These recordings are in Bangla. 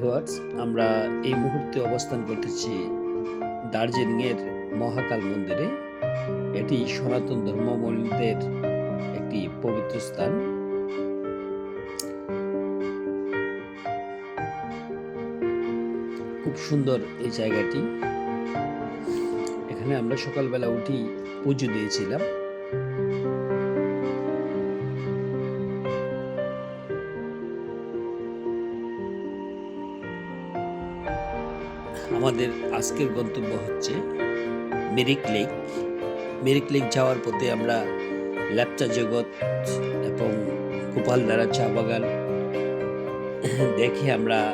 ভিউয়ার্স আমরা এই মুহূর্তে অবস্থান করতেছি দার্জিলিংয়ের মহাকাল মন্দিরে। এটি সনাতন ধর্মাবলম্বীদের একটি পবিত্র স্থান। খুব সুন্দর এই জায়গাটি। এখানে আমরা সকালবেলা উঠি পুজো দিয়েছিলাম। আমাদের আজকের গন্তব্য হচ্ছে মেরিক লেক। মেরিক লেক যাওয়ার পথে আমরা ল্যাপচা জগৎ এবং গোপালদারা চা বাগান দেখে আমরা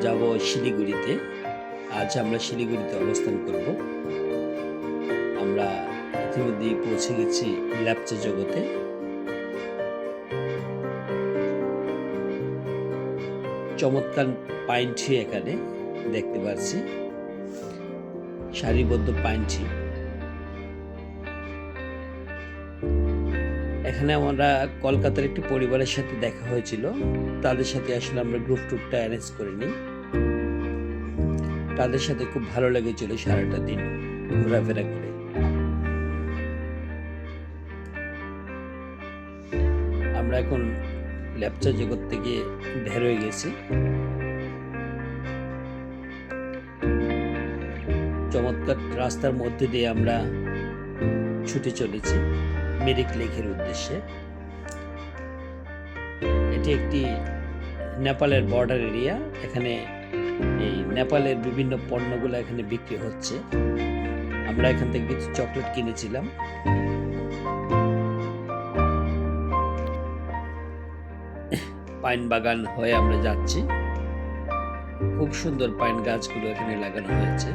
যাব শিলিগুড়িতে। আজ আমরা শিলিগুড়িতে অবস্থান করব। আমরা ইতিমধ্যেই পৌঁছে গেছি ল্যাপচা জগতে। চমৎকার পাইন এখানে। দেখতে পাচ্ছি সারিবদ্ধ পাইন ট্রি এখানে আমরা কলকাতার একটি পরিবারের সাথে দেখা হয়েছিল। তাদের সাথে আসলে আমরা গ্রুপ ট্যুরটা অ্যারেঞ্জ করে নিই। তাদের সাথে খুব ভালো লেগেছিল সারাটা দিন ঘোরাফেরা করে। আমরা এখন ল্যাপচা জগৎ থেকে বের হয়ে গেছি। চমৎকার রাস্তার মধ্যে দিয়ে আমরা ছুটে চলেছি মেরিক লেকের উদ্দেশ্যে। এটি একটি নেপালের বর্ডার এরিয়া এখানে এই নেপালের বিভিন্ন পণ্যগুলো এখানে বিক্রি হচ্ছে। আমরা এখান থেকে কিছু চকলেট কিনেছিলাম। পাইন বাগান হয়ে আমরা যাচ্ছি। খুব সুন্দর পাইন গাছগুলো এখানে লাগানো হয়েছে।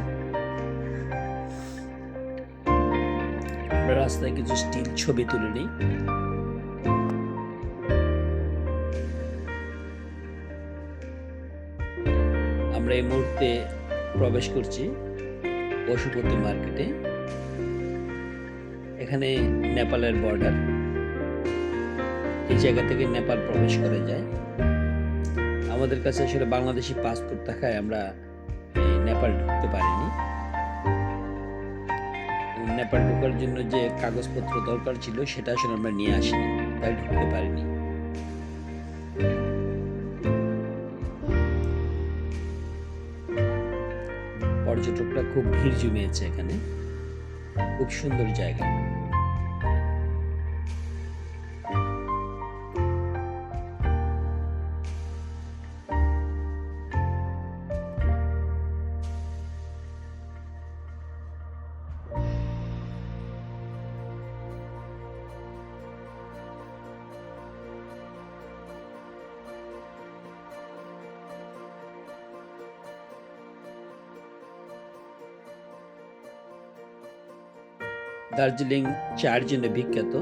আমরা রাস্তায় কিছু স্টিল ছবি তুলে নিই। আমরা এই মুহূর্তে প্রবেশ করছি পশুপতি মার্কেটে। এখানে নেপালের বর্ডার এই জায়গা থেকে নেপাল প্রবেশ করা যায়। আমাদের কাছে আসলে বাংলাদেশি পাসপোর্ট থাকায় আমরা নেপাল ঢুকতে পারিনি। নেপাল ঢোকার জন্য যে কাগজপত্র দরকার ছিল, সেটা আসলে আমরা নিয়ে আসিনি, তাই ঢুকতে পারিনি। পর্যটকরা খুব ভিড় জমিয়েছে এখানে। খুব সুন্দর জায়গা। দার্জিলিং চার জন্য বিখ্যাত।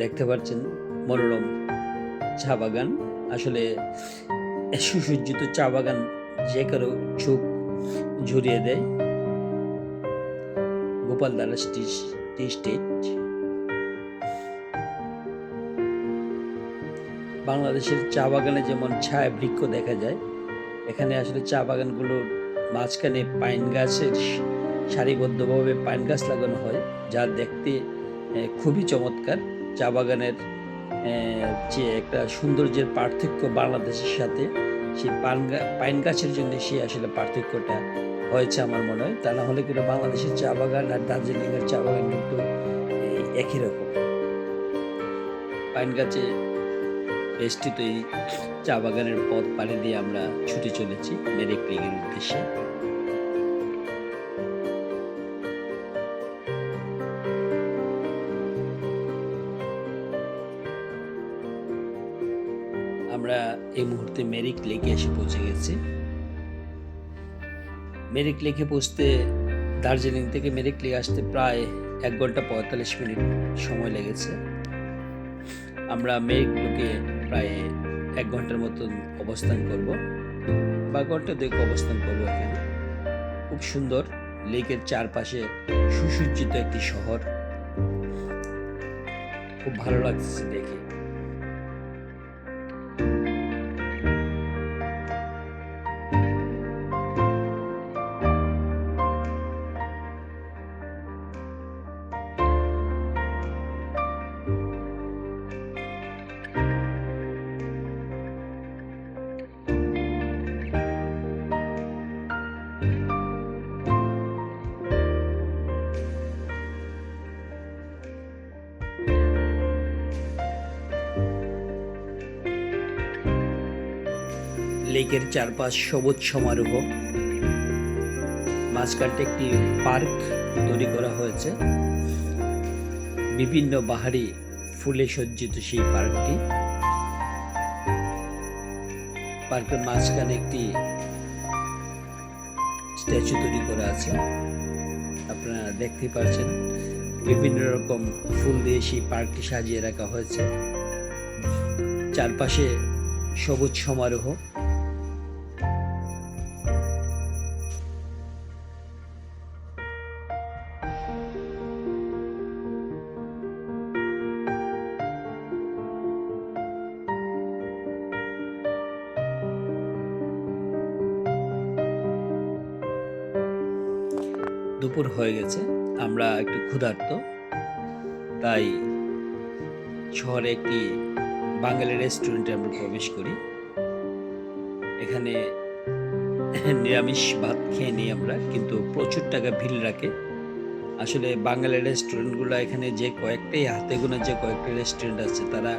দেখতে পাচ্ছেন মনোরম চা বাগান। আসলে সুসজ্জিত চা বাগান যে কারও চোখ ঝরিয়ে দেয়। গোপাল দারা স্টেট। বাংলাদেশের চা বাগানে যেমন ছায়া বৃক্ষ দেখা যায়, এখানে আসলে চা বাগানগুলোর মাঝখানে পাইন গাছের সারিবদ্ধভাবে পাইন গাছ লাগানো হয়, যা দেখতে খুবই চমৎকার। চা বাগানের যে একটা সৌন্দর্যের পার্থক্য বাংলাদেশের সাথে, সেই পান পাইন গাছের জন্য সেই আসলে পার্থক্যটা হয়েছে আমার মনে হয়। তা না হলে কিন্তু বাংলাদেশের চা বাগান আর দার্জিলিংয়ের চা বাগান কিন্তু একই রকম? পাইন গাছে বেষ্টিত এই চা বাগানের পথ পাড়ি দিয়ে আমরা ছুটে চলেছি, মেরিক লেগের উদ্দেশ্যে। এই মুহূর্তে মেরিক লেকে এসে পৌঁছে গেছি। মেরিক লেকে পৌঁছতে দার্জিলিং থেকে মেরিক লেক আসতে প্রায় এক ঘণ্টা পঁয়তাল্লিশ মিনিট সময় লেগেছে। আমরা মেরিক লেকে প্রায় এক ঘণ্টার মতন অবস্থান করব। বা ঘণ্টা দুয়েক অবস্থান করব এখানে। খুব সুন্দর লেকের চারপাশে সুসজ্জিত একটি শহর। খুব ভালো লাগছে দেখে। লেকের চারপাশ সবুজ সমারোহ। মাঝখানটা একটি পার্ক তৈরি করা হয়েছে। বিভিন্ন বাহারি ফুলে সজ্জিত সেই পার্কটি। পার্কের মাঝখানে একটি স্ট্যাচু তৈরি করা আছে। আপনারা দেখতে পাচ্ছেন বিভিন্ন রকম ফুল দিয়ে সেই পার্কটি সাজিয়ে রাখা হয়েছে। চারপাশে সবুজ সমারোহ। দুপুর হয়ে গেছে, আমরা একটু ক্ষুধার্ত। তাই শহরে একটি বাঙালি রেস্টুরেন্টে আমরা প্রবেশ করি। এখানে নিরামিষ ভাত খেয়ে নিই আমরা, কিন্তু প্রচুর টাকা ভিড় রাখে। আসলে বাঙালি রেস্টুরেন্টগুলো এখানে যে কয়েকটাই হাতে গোনা যে কয়েকটা রেস্টুরেন্ট আছে, তারা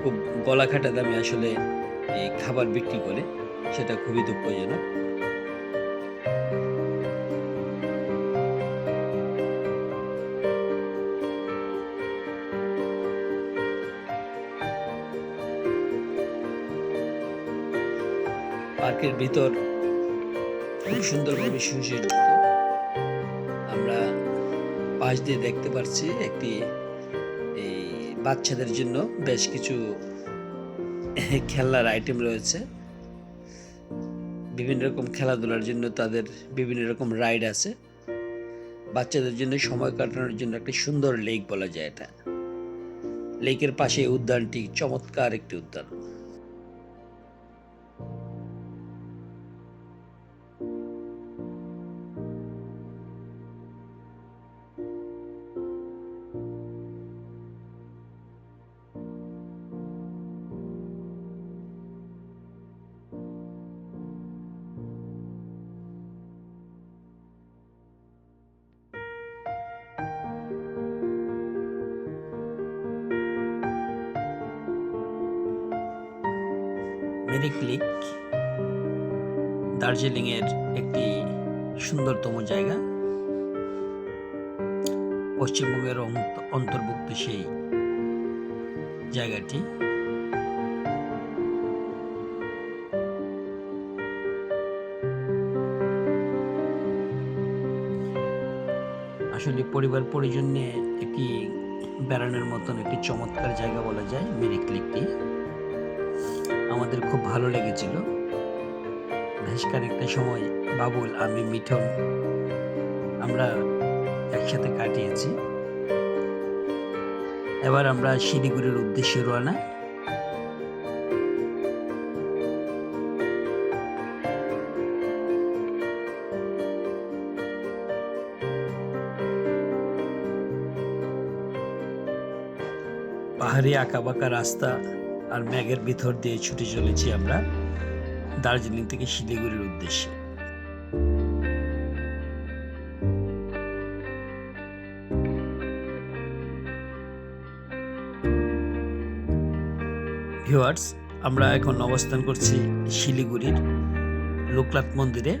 খুব গলাখাটা দামে আসলে এই খাবার বিক্রি করে, সেটা খুবই দুঃখজনক। পার্কের ভিতর খুব সুন্দরভাবে সুসজ্জিত আমরা পাশ দিয়ে দেখতে পাচ্ছি একটি, এই বাচ্চাদের জন্য বেশ কিছু খেলনার আইটেম রয়েছে। বিভিন্ন রকম খেলাধুলার জন্য তাদের বিভিন্ন রকম রাইড আছে। বাচ্চাদের জন্য সময় কাটানোর জন্য একটি সুন্দর লেক বলা যায় এটা। লেকের পাশে উদ্যানটি চমৎকার একটি উদ্যান। মেরিক লেক দার্জিলিংয়ের একটি সুন্দরতম জায়গা। পশ্চিমবঙ্গের অন্ত- অন্তর্ভুক্ত সেই জায়গাটি। আসলে পরিবার পরিজন নিয়ে একটি বেড়ানোর মতন একটি চমৎকার জায়গা বলা যায় মেরিক লেকটি আমাদের খুব ভালো লেগেছিল। বেশ খানিকটা সময় বাবুল, আমি, মিঠন আমরা একসাথে কাটিয়েছি। এবার আমরা শিলিগুড়ির উদ্দেশ্যে রওনা। পাহাড়ি আঁকাবাঁকা রাস্তা আর ম্যাগের ভিতর দিয়ে ছুটে চলেছি আমরা দার্জিলিং থেকে শিলিগুড়ির উদ্দেশ্যে। ভিউয়ার্স, আমরা এখন অবস্থান করছি শিলিগুড়ির লোকনাথ মন্দিরে।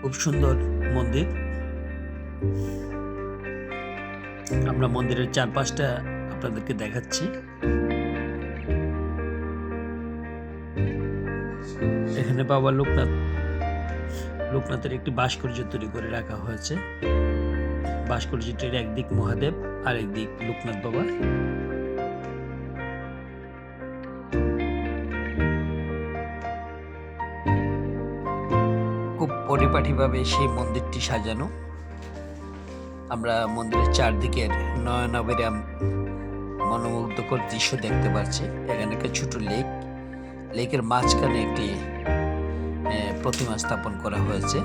খুব সুন্দর মন্দির। আমরা মন্দিরের চারপাশটা আপনাদেরকে দেখাচ্ছি। এখানে বাবা লোকনাথ, লোকনাথের একটি ভাস্কর্য তৈরি করে রাখা হয়েছে। ভাস্কর্যটির একদিক মহাদেব আর একদিক লোকনাথ বাবা। খুব পরিপাটিভাবে সেই মন্দিরটি সাজানো। আমরা মন্দিরের চারদিকের নয়নাবিরাম মনোমুগ্ধকর দৃশ্য দেখতে পাচ্ছি। এখানে একটা ছোট লেক, লেকের মাঝখানে একটি প্রতিমা স্থাপন করা হয়েছে।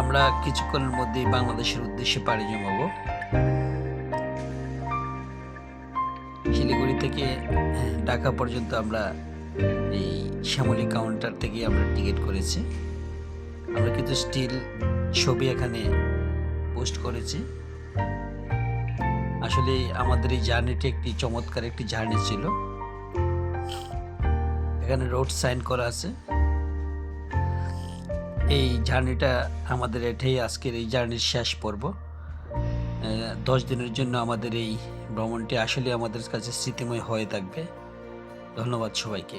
আমরা কিছুক্ষণের মধ্যেই বাংলাদেশের উদ্দেশ্যে পাড়ি জমাবো। থেকে, ঢাকা পর্যন্ত আমরা এই শ্যামলী কাউন্টার থেকে আমরা টিকিট করেছি। আমরা কিন্তু স্টিল ছবি এখানে পোস্ট করেছি। আসলে আমাদের এই জার্নিটি একটি চমৎকার একটি জার্নি ছিল। এখানে রোড সাইন করা আছে। এই জার্নিটা আমাদের এটাই আজকের এই জার্নির শেষ পর্ব। দশ দিনের জন্য আমাদের এই ভ্রমণটি আসলে আমাদের কাছে স্মৃতিময় হয়ে থাকবে। ধন্যবাদ সবাইকে।